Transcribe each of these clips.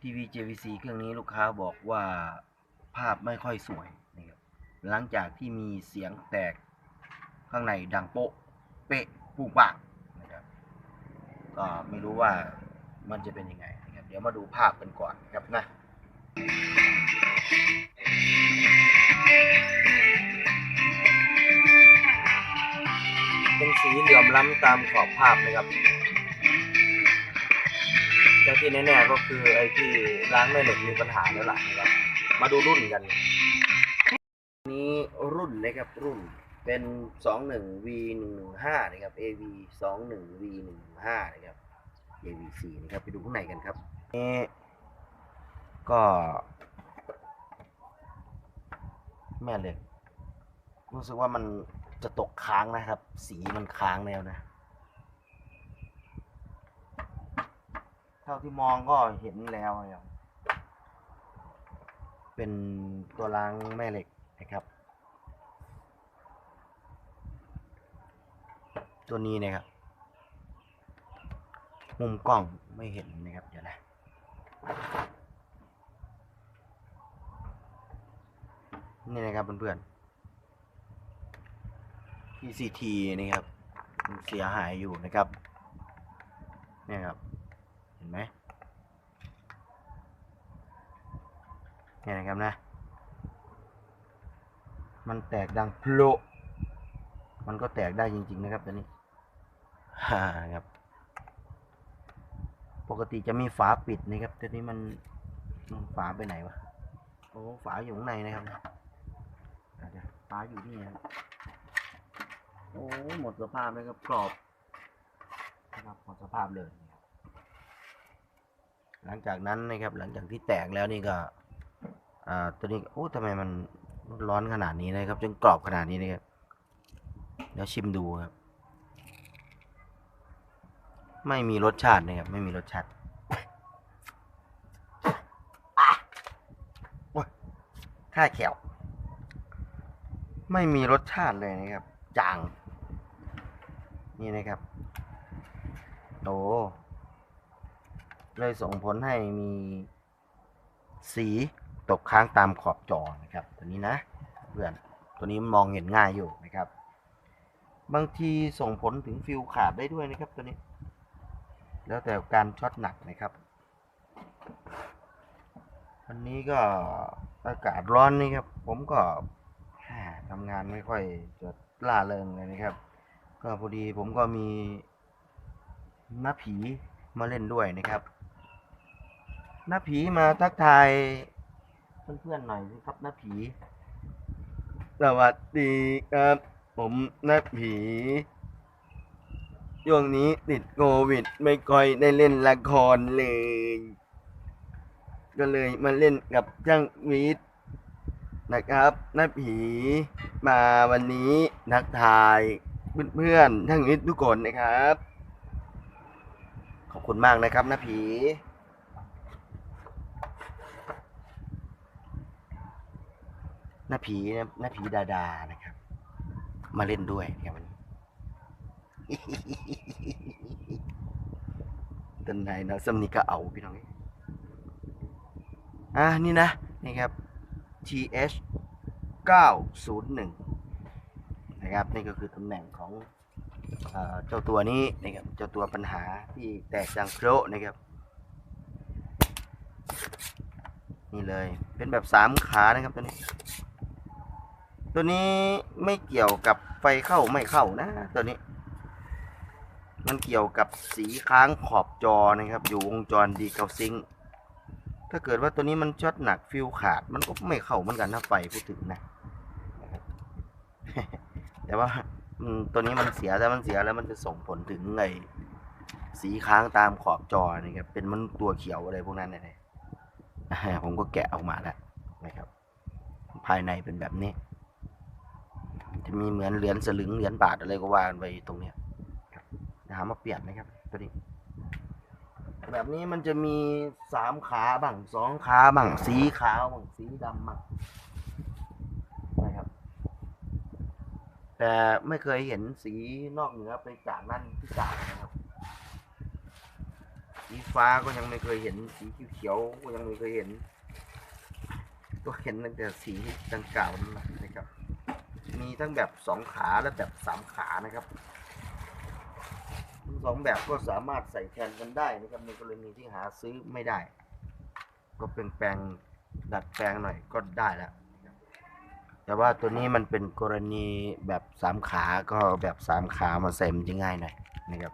ทีวี JVC เครื่องนี้ลูกค้าบอกว่าภาพไม่ค่อยสวยนะครับหลังจากที่มีเสียงแตกข้างในดังโป๊ะ เป๊ะปูปากนะครับก็ไม่รู้ว่ามันจะเป็นยังไงนะครับเดี๋ยวมาดูภาพกันก่อนนะครับนะเป็นสีเหลื่อมล้ำตามขอบภาพนะครับ แต่ที่แน่ๆก็คือไอ้ที่ล้างแม่เหล็กมีปัญหาแล้วล่ะนะครับ มาดูรุ่นกัน นี้รุ่นนะครับรุ่นเป็น 21 V 115นะครับ AV 21 V 115นะครับ AV4 นะครับไปดูข้างในกันครับนี่ก็ แม่เหล็กรู้สึกว่ามันจะตกค้างนะครับ สีมันค้างแล้วนะ เท่าที่มองก็เห็นแล้วนะครับเป็นตัวล้างแม่เหล็กนะครับ ตัวนี้นะครับมุมกล้องไม่เห็นนะครับเดี๋ยวนะนี่นะครับเพื่อนๆ PCT นี่ครับ เสียหายอยู่นะครับนี่ครับ ห็นไหมเนี่ยนะครับนะ มันแตกดังโพลมันก็แตกได้จริง ๆ นะครับตัวนี้ฮ่าครับ ปกติจะมีฝาปิดนะครับตัวนี้มันฝาไปไหนวะโอ้ฝาอยู่ข้างในนะครับฝาอยู่นี่นะครับโอ้หมดสภาพเลยครับกรอบนะครับหมดสภาพเลย หลังจากนั้นนะครับหลังจากที่แตกแล้วนี่ก็อ่าตัวนี้โอ้ทำไมมันร้อนขนาดนี้นะครับ จนกรอบขนาดนี้นะครับเดี๋ยวชิมดูครับ ไม่มีรสชาตินะครับไม่มีรสชาติโอ้ยค่าแขวไม่มีรสชาติเลยนะครับ จาง นี่นะครับโอ้ เลยส่งผลให้มีสีตกค้างตามขอบจอนะครับ ตัวนี้นะเพื่อนตัวนี้มองเห็นง่ายอยู่นะครับ บางทีส่งผลถึงฟิวขาดได้ด้วยนะครับตัวนี้ แล้วแต่การช็อตหนักนะครับวันนี้ก็อากาศร้อนนี่ครับ ผมก็อ่าทำงานไม่ค่อยจะล่าเริงเลยนะครับ ก็พอดีผมก็มีน้าผีมาเล่นด้วยนะครับ น้าผีมาทักทายเพื่อนๆหน่อยสิครับน้าผีสวัสดีครับ ผมน้าผีช่วงนี้ติดโควิด ไม่ค่อยได้เล่นละครเลย ก็เลยมาเล่นกับช่างวิทย์นะครับน้าผีมาวันนี้นักทายเพื่อนๆช่างวิทย์ทุกคนนะครับ ขอบคุณมากนะครับน้าผี น้าผีนะน้าผีดาดานะครับ มาเล่นด้วยนะครับวันนี้ต้นไหนเนาะสำนีก็เอาพี่น้องอะนี่นะนี่ครับ TH 901 นะครับ นี่ก็คือตำแหน่งของเจ้าตัวนี้นะครับเจ้าตัวปัญหาที่แตกดังโครนะครับ นี่เลยเป็นแบบสามขานะครับตัวนี้ ตัวนี้ไม่เกี่ยวกับไฟเข้าไม่เข้านะตัวนี้ มันเกี่ยวกับสีค้างขอบจอนะครับ อยู่วงจรดีเกาซิงถ้าเกิดว่าตัวนี้มันช็อตหนักฟิวขาด มันก็ไม่เข้าเหมือนกันถ้าไฟพูดถึงนะ แต่ว่าตัวนี้มันเสียถ้ามันเสียแล้วมันจะส่งผลถึงไงสีค้างตามขอบจอนะครับเป็นมันตัวเขียวอะไรพวกนั้นนะเนี่ยผมก็แกะออกมาแล้วนะครับ ภายในเป็นแบบนี้ จะมีเหมือนเหรียญสลึงเหรียญบาทอะไรก็ว่ากันไปตรงเนี้ยเดี๋ยวหามาเปลี่ยนนะครับตัวนี้ แบบนี้มันจะมีสามขาบ้างสองขาบ้างสีขาวบ้างสีดำบ้างนะครับ แต่ไม่เคยเห็นสีนอกเหนือไปจากนั้นที่จากนะครับสีฟ้าก็ยังไม่เคยเห็นสีเขียวก็ยังไม่เคยเห็นก็เห็นตั้งแต่สีดังกล่าวนั่น มีทั้งแบบสองขาและแบบสามขานะครับทั้งสองแบบก็สามารถใส่แทนกันได้นะครับในกรณีที่หาซื้อไม่ได้ ก็เป็นแปลงดัดแปลงหน่อยก็ได้แล้วแต่ว่าตัวนี้มันเป็นกรณีแบบสามขาก็แบบสามขามาใส่มันจะง่ายหน่อยนะครับ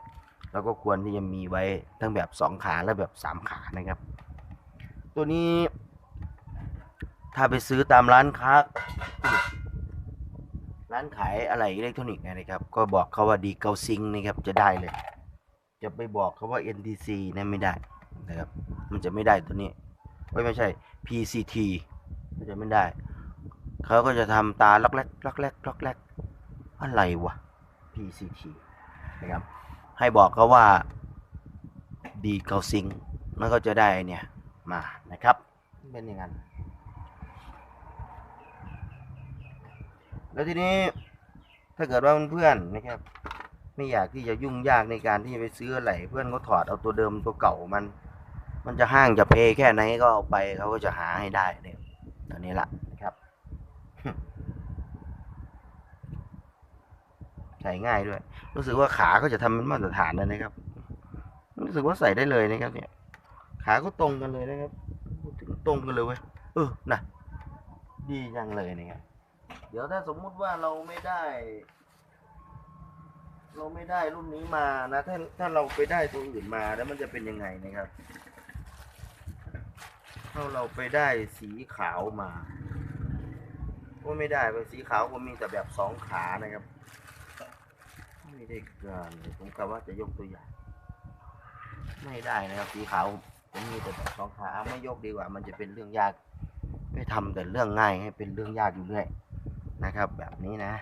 แล้วก็ควรที่จะมีไว้ทั้งแบบสองขาและแบบสามขานะครับ ตัวนี้ ถ้าไปซื้อตามร้านค้า ร้านขายอะไรอิเล็กทรอนิกส์นะครับ ก็บอกเขาว่าดีเกาซิงนะครับจะได้เลย จะไปบอกเขาว่า NTC นะไม่ได้นะครับ มันจะไม่ได้ตัวนี้เอ้ยไม่ใช่ PCT มันจะไม่ได้ เขาก็จะทำตาล็อกแรกล็อกแรกล็อกแรกอะไรวะ PCT นะครับ ให้บอกเขาว่าดีเกาซิงแล้วก็จะได้เนี่ยมานะครับ เป็นอย่างนั้น แล้วทีนี้ถ้าเกิดว่าเพื่อนๆนะครับ ไม่อยากที่จะยุ่งยากในการที่จะไปซื้ออะไรเพื่อนก็ถอดเอาตัวเดิมตัวเก่ามัน มันจะห้างจะเพแค่ไหนก็เอาไปเขาก็จะหาให้ได้เนี่ยตัวนี้ละนะครับใส่ง่ายด้วย รู้สึกว่าขาก็จะทำเป็นมาตรฐานเลยนะครับ รู้สึกว่าใส่ได้เลยนะครับ เนี่ย ขาก็ตรงกันเลยนะครับถึงตรงกันเลยเว้ยเออนะดีจังเลยนะครับ เดี๋ยวถ้าสมมุติว่าเราไม่ได้ เราไม่ได้รุ่นนี้มานะ ถ้าถ้าเราไปได้ตัวอื่นมาแล้วมันจะเป็นยังไงนะครับ ถ้าเราไปได้สีขาวมา ก็ไม่ได้ไปสีขาวก็มีแต่แบบสองขานะครับไม่ได้การผมกะว่าจะยกตัวอย่าง ไม่ได้นะครับสีขาวผมมีแต่แบบสองขาไม่ยกดีกว่า มันจะเป็นเรื่องยากไม่ทำแต่เรื่องง่ายให้เป็นเรื่องยากอยู่เรื่อย นะครับ แบบนี้นะ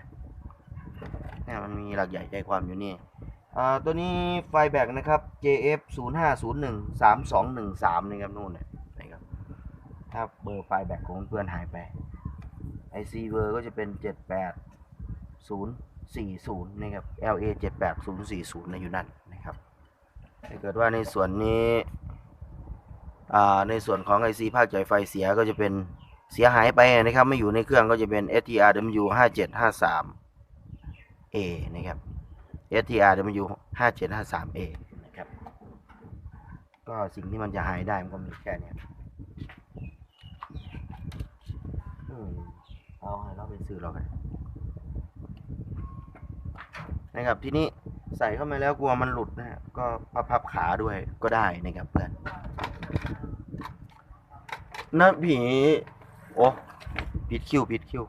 เนี่ยมันมีหลักใหญ่ใจความอยู่นี่ตัวนี้ไฟแบกนะครับ JF 0 5 0 1 3 2 1 3นะครับนู่นนะนะครับถ้าเบอร์ไฟแบกของเพื่อนหายไป IC เบอร์ก็จะเป็น 78040นะครับ LA 78040นะอยู่นั่นนะครับถ้าเกิดว่าในส่วนนี้ในส่วนของ IC ภาคจ่ายไฟเสียก็จะเป็น เสียหายไปนะครับ ไม่อยู่ในเครื่องก็จะเป็น STRW 5753A นะครับ STRW 5753A นะครับ ก็สิ่งที่มันจะหายได้มันก็มีแค่นี้เอาให้เราไปซื้อเรากันนะครับ ทีนี้ใส่เข้ามาแล้วกลัวมันหลุดนะฮะก็พับพับขาด้วยก็ได้นะครับเพื่อนนะผี โอ้ผิดคิวผิดคิว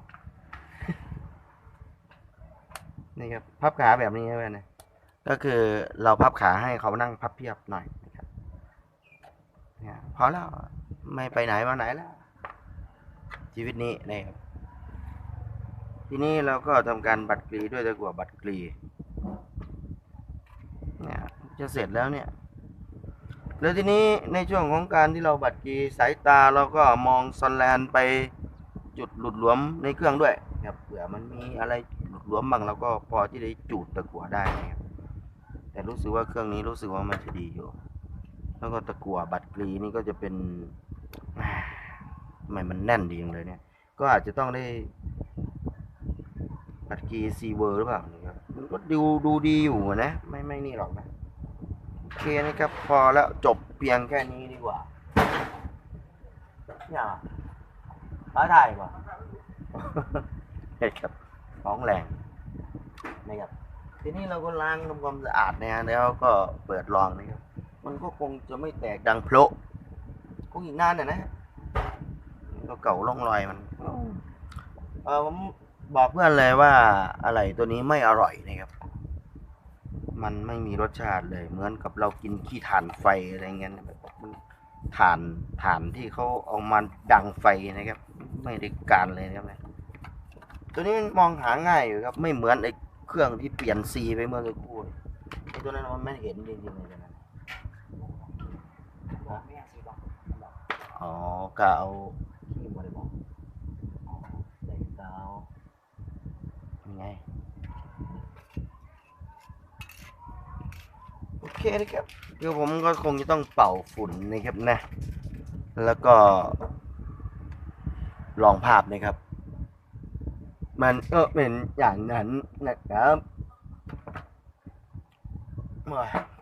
นี่ครับพับขาแบบนี้ใช่ไหมเนี่ยก็คือเราพับขาให้เขานั่งพับเพียบหน่อยนะครับเนี่ยพอแล้วไม่ไปไหนมาไหนแล้ว ชีวิตนี้นะครับทีนี้เราก็ทำการบัตรกรีด้วยตะกั่วบัตรกรีเนี่ยจะเสร็จแล้วเนี่ย แล้วทีนี้ในช่วงของการที่เราบัตรกรีสายตาเราก็มองซอนแลนไปจุดหลุดหลวมในเครื่องด้วยครับเผื่อมันมีอะไรหลุดหลวมบ้างเราก็พอที่จะจูดตะกั่วได้นะครับแต่รู้สึกว่าเครื่องนี้รู้สึกว่ามันจะดีอยู่ แล้วก็ตะกั่วบัตรกรีนี่ก็จะเป็นทำไมมันแน่นดีจังเลยเนี่ย ก็อาจจะต้องได้บัตรกรีซีเวอร์หรือเปล่านะครับมันก็ดูดูดีอยู่นะ ไม่ไม่นี่หรอกนะ เคนะครับ พอแล้วจบเพียงแค่นี้ดีกว่าอย่าท้าถ่ายกว่าครับท้องแรงนะครับ ทีนี้เราก็ล้างทำความสะอาดนะฮะแล้วก็เปิดลองนะครับ มันก็คงจะไม่แตกดังโพละคงอีกนานน่ะนะก็เก่าล่องรอยมัน เออผมบอกเพื่อนเลยว่าอะไรตัวนี้ไม่อร่อยนะครับ มันไม่มีรสชาติเลย เหมือนกับเรากินขี้ถ่านไฟอะไรเงี้ยแบบมันถ่านถ่านที่เขาเอามาดังไฟนะครับ ไม่ได้การเลยนะครับเนี่ยตัวนี้มันมองหาง่ายอยู่ครับ ไม่เหมือนไอ้เครื่องที่เปลี่ยนสีไปเมื่อสักครู่ไอ้ตัวนั้นมันไม่เห็นจริงๆเลยตัวนั้นไม่อยากซื้อบอกอ๋อกะเอา ที่บริบอก ใส่กาวยังไง โอ เคนะครับเดี๋ยวผมก็คงจะต้องเป่าฝุ่นนะครับนะ แล้วก็ ลองภาพนะครับ มันก็เป็นอย่างนั้นนะครับว้า